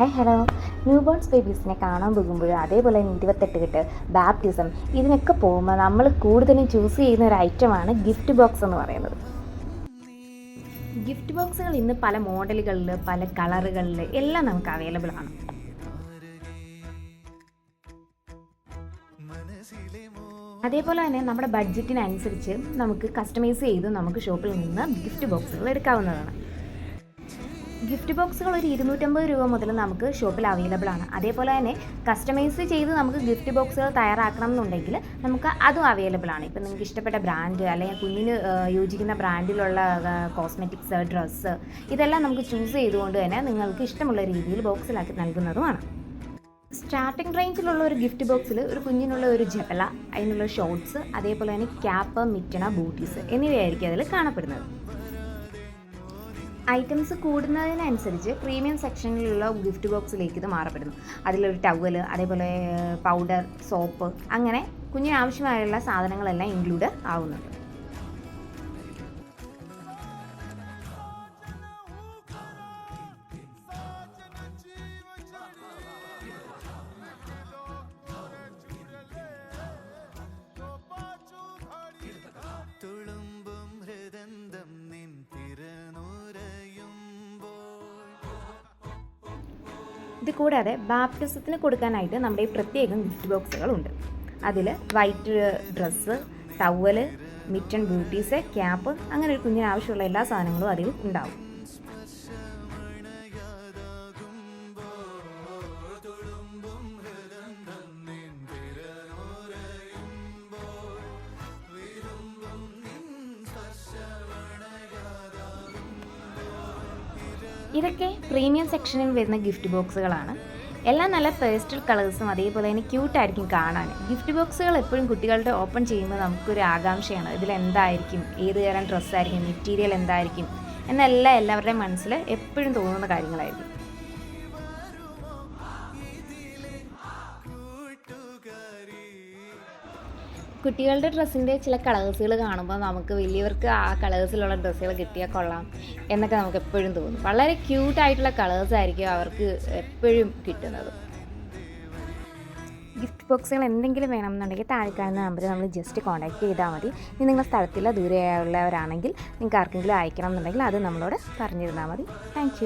Hi hello new bones ബേബീസിനെ കാണാൻ പോകുമ്പോഴും അതേപോലെ തന്നെ ഇരുപത്തെട്ട് കെട്ട് ബാപ്റ്റിസം ഇതിനൊക്കെ പോകുമ്പോൾ നമ്മൾ കൂടുതലും ചൂസ് ചെയ്യുന്ന ഒരു ഐറ്റമാണ് ഗിഫ്റ്റ് ബോക്സ് എന്ന് പറയുന്നത്. ഗിഫ്റ്റ് ബോക്സുകൾ ഇന്ന് പല മോഡലുകളിൽ പല കളറുകളിൽ എല്ലാം നമുക്ക് അവൈലബിൾ ആണ്. അതേപോലെ തന്നെ നമ്മുടെ ബഡ്ജറ്റിനനുസരിച്ച് നമുക്ക് കസ്റ്റമൈസ് ചെയ്ത് നമുക്ക് ഷോപ്പിൽ നിന്ന് ഗിഫ്റ്റ് ബോക്സുകൾ എടുക്കാവുന്നതാണ്. ഗിഫ്റ്റ് ബോക്സുകൾ ഒരു ഇരുന്നൂറ്റമ്പത് രൂപ മുതൽ നമുക്ക് ഷോപ്പിൽ അവൈലബിൾ ആണ്. അതേപോലെ തന്നെ കസ്റ്റമൈസ് ചെയ്ത് നമുക്ക് ഗിഫ്റ്റ് ബോക്സുകൾ തയ്യാറാക്കണം എന്നുണ്ടെങ്കിൽ നമുക്ക് അതും അവൈലബിൾ ആണ്. ഇപ്പം നിങ്ങൾക്ക് ഇഷ്ടപ്പെട്ട ബ്രാൻഡ് അല്ലെങ്കിൽ കുഞ്ഞിന് യോജിക്കുന്ന ബ്രാൻഡിലുള്ള കോസ്മെറ്റിക്സ് ഡ്രസ്സ് ഇതെല്ലാം നമുക്ക് ചൂസ് ചെയ്തുകൊണ്ട് തന്നെ നിങ്ങൾക്ക് ഇഷ്ടമുള്ള രീതിയിൽ ബോക്സിലാക്കി നൽകുന്നതുമാണ്. സ്റ്റാർട്ടിംഗ് റേഞ്ചിലുള്ള ഒരു ഗിഫ്റ്റ് ബോക്സിൽ ഒരു കുഞ്ഞിനുള്ള ഒരു ജപ്പല അതിനുള്ള ഷോർട്സ് അതേപോലെ തന്നെ ക്യാപ്പ് മിറ്റണ ബൂട്ടീസ് എന്നിവയായിരിക്കും അതിൽ കാണപ്പെടുന്നത്. ഐറ്റംസ് കൂടുന്നതിനനുസരിച്ച് പ്രീമിയം സെക്ഷനിലുള്ള ഗിഫ്റ്റ് ബോക്സിലേക്ക് ഇത് മാറപ്പെടുന്നു. അതിലൊരു ടവൽ അതേപോലെ പൗഡർ സോപ്പ് അങ്ങനെ കുഞ്ഞിന് ആവശ്യമായുള്ള സാധനങ്ങളെല്ലാം ഇൻക്ലൂഡ് ആവുന്നുണ്ട്. ഇത് കൂടാതെ ബാപ്റ്റിസത്തിന് കൊടുക്കാനായിട്ട് നമ്മുടെ ഈ പ്രത്യേകം ഗിഫ്റ്റ് ബോക്സുകളുണ്ട് അതിൽ white dress towel mitten booties cap അങ്ങനെ ഒരു കുഞ്ഞിന് ആവശ്യമുള്ള എല്ലാ സാധനങ്ങളും അതിൽ ഉണ്ടാവും. ഇതൊക്കെ പ്രീമിയം സെക്ഷനിൽ വരുന്ന ഗിഫ്റ്റ് ബോക്സുകളാണ്. എല്ലാം നല്ല പേസ്റ്റൽ കളേഴ്സും അതേപോലെ തന്നെ ക്യൂട്ടായിരിക്കും കാണാൻ. ഗിഫ്റ്റ് ബോക്സുകൾ എപ്പോഴും കുട്ടികളുടെ ഓപ്പൺ ചെയ്യുമ്പോൾ നമുക്കൊരു ആകാംക്ഷയാണ്. ഇതിൽ എന്തായിരിക്കും? ഏത് തരം ഡ്രസ്സായിരിക്കും? മെറ്റീരിയൽ എന്തായിരിക്കും? എന്നെല്ലാം എല്ലാവരുടെയും മനസ്സിൽ എപ്പോഴും തോന്നുന്ന കാര്യങ്ങളായിരിക്കും. കുട്ടികളുടെ ഡ്രസ്സിന്റെ ചില കളേഴ്സുകൾ കാണുമ്പോൾ നമുക്ക് വലിയവർക്ക് ആ കളേഴ്സിലുള്ള ഡ്രസ്സുകൾ കിട്ടിയാൽ കൊള്ളാം എന്നൊക്കെ നമുക്ക് എപ്പോഴും തോന്നും. വളരെ ക്യൂട്ടായിട്ടുള്ള കളേഴ്സ് ആയിരിക്കും അവർക്ക് എപ്പോഴും കിട്ടുന്നത്. ഗിഫ്റ്റ് ബോക്സുകൾ എന്തെങ്കിലും വേണമെന്നുണ്ടെങ്കിൽ താഴെ കാണുന്ന നമ്പറിൽ നമ്മൾ ജസ്റ്റ് കോൺടാക്ട് ചെയ്താൽ മതി. ഇനി നിങ്ങൾ സ്ഥലത്തില്ല ദൂരെയുള്ളവരാണെങ്കിൽ നിങ്ങൾക്ക് ആർക്കെങ്കിലും അയക്കണം എന്നുണ്ടെങ്കിൽ അത് നമ്മളോട് പറഞ്ഞിരുന്നാൽ മതി. താങ്ക്